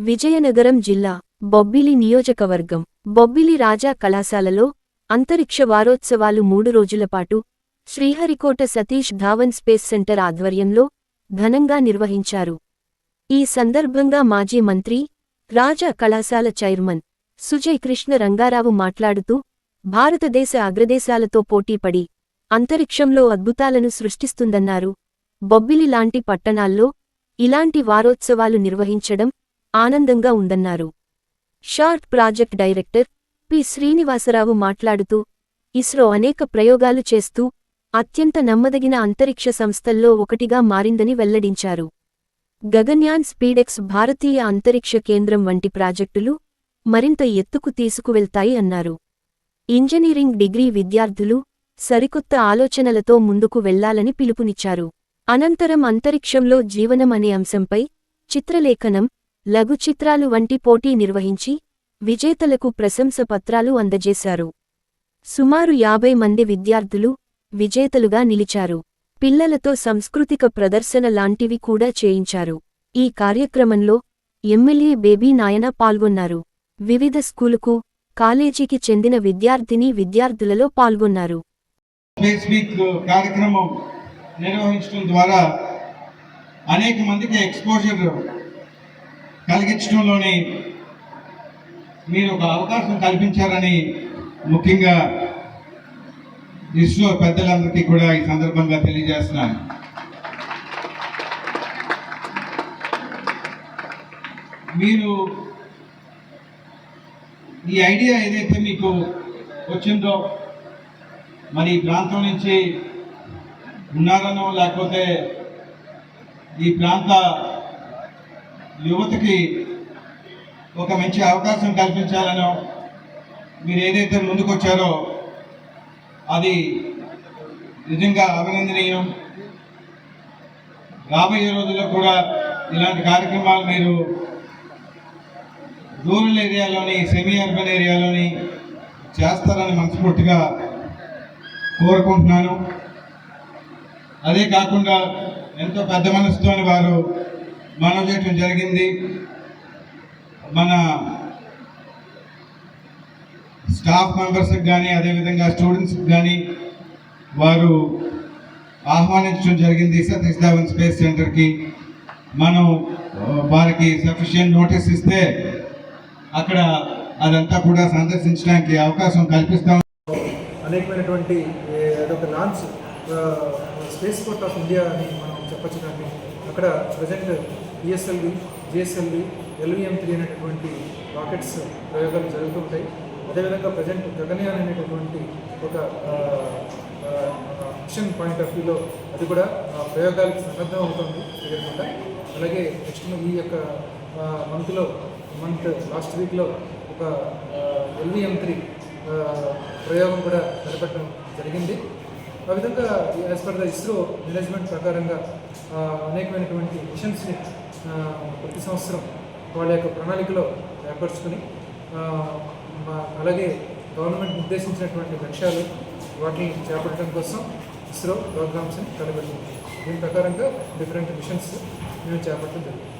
విజయనగరం జిల్లా బొబ్బిలి నియోజకవర్గం. బొబ్బిలి రాజా కళాశాలలో అంతరిక్ష వారోత్సవాలు మూడు రోజులపాటు శ్రీహరికోట సతీష్ ధావన్ స్పేస్ సెంటర్ ఆధ్వర్యంలో ఘనంగా నిర్వహించారు. ఈ సందర్భంగా మాజీ మంత్రి రాజా కళాశాల చైర్మన్ సుజయ్ కృష్ణ రంగారావు మాట్లాడుతూ భారతదేశ అగ్రదేశాలతో పోటీపడి అంతరిక్షంలో అద్భుతాలను సృష్టిస్తుందన్నారు. బొబ్బిలి లాంటి పట్టణాల్లో ఇలాంటి వారోత్సవాలు నిర్వహించడం ఆనందంగా ఉందన్నారు. SHAR project director P. Srinivasarao మాట్లాడుతూ ఇస్రో అనేక ప్రయోగాలు చేస్తూ అత్యంత నమ్మదగిన అంతరిక్ష సంస్థల్లో ఒకటిగా మారిందని వెల్లడించారు. గగన్యాన్ స్పీడెక్స్ భారతీయ అంతరిక్ష కేంద్రం వంటి ప్రాజెక్టులు మరింత ఎత్తుకు తీసుకువెళ్తాయి అన్నారు. ఇంజనీరింగ్ డిగ్రీ విద్యార్థులు సరికొత్త ఆలోచనలతో ముందుకు వెళ్ళాలని పిలుపునిచ్చారు. అనంతరం అంతరిక్షంలో జీవనం అనే అంశంపై చిత్రలేఖనం లఘు చిత్రాలు వంటి పోటీ నిర్వహించి విజేతలకు ప్రశంస పత్రాలు అందజేశారు. సుమారు యాభై మంది విద్యార్థులు విజేతలుగా నిలిచారు. పిల్లలతో సంస్కృతిక ప్రదర్శన లాంటివి కూడా చేయించారు. ఈ కార్యక్రమంలో ఎమ్మెల్యే బేబీ నాయన పాల్గొన్నారు. వివిధ స్కూలుకు కాలేజీకి చెందిన విద్యార్థిని విద్యార్థులలో పాల్గొన్నారు. కార్యక్రమం నిర్వహించడం ద్వారా అనేక మందికి ఎక్స్పోజర్ కలిగించడంలోని మీరు ఒక అవకాశం కల్పించారని ముఖ్యంగా ఇస్రో పెద్దలందరికీ కూడా ఈ సందర్భంగా తెలియజేస్తున్నాను. మీరు ఈ ఐడియా ఏదైతే మీకు వచ్చిందో మరి ఈ ప్రాంతం నుంచి ఉన్నారనో లేకపోతే ఈ ప్రాంత యువతకి ఒక మంచి అవకాశం కల్పించాలనో మీరు ఏదైతే ముందుకొచ్చారో అది నిజంగా అభినందనీయం. రాబోయే రోజుల్లో కూడా ఇలాంటి కార్యక్రమాలు మీరు రూరల్ ఏరియాలోని సెమీ అర్బన్ ఏరియాలోని చేస్తారని మనస్ఫూర్తిగా కోరుకుంటున్నాను. అదే కాకుండా ఎంతో పెద్ద మనసుతోని వారు మనం చేయటం జరిగింది. మన స్టాఫ్ మెంబర్స్కి కానీ అదేవిధంగా స్టూడెంట్స్కి కానీ వారు ఆహ్వానించడం జరిగింది సతీష్ ధావన్ స్పేస్ సెంటర్కి మనం వారికి సఫిషియెంట్ నోటీస్ ఇస్తే అక్కడ అదంతా కూడా సందర్శించడానికి అవకాశం కల్పిస్తాం. అనేకమైనటువంటి అదొక launch space port of India అని మనం చెప్పచ్చు కానీ అక్కడ present ESLV GSLV LVM three అనేటటువంటి రాకెట్స్ ప్రయోగాలు జరుగుతుంటాయి. అదేవిధంగా ప్రజెంట్ గగనయాన్ అనేటటువంటి ఒక మిషన్ పాయింట్ ఆఫ్ వ్యూలో అది కూడా ప్రయోగాలకు సన్నద్ధం అవుతుంది. తెలియకుండా అలాగే నెక్స్ట్ ఈ యొక్క మంత్లో మంత్ లాస్ట్ వీక్లో ఒక ఎల్విఎం త్రీ ప్రయోగం కూడా నిలబెట్టడం జరిగింది. ఆ విధంగా as per the ISRO management ప్రకారంగా అనేకమైనటువంటి మిషన్స్ని ప్రతి సంవత్సరం వాళ్ళ యొక్క ప్రణాళికలో ఏర్పరచుకొని మా- అలాగే గవర్నమెంట్ నిర్దేశించినటువంటి లక్ష్యాలు వాటిని చేపట్టడం కోసం ఇస్రో ప్రోగ్రామ్స్ని కలబెట్టింది దీని ప్రకారంగా డిఫరెంట్ మిషన్స్ మేము చేపట్టడం జరిగింది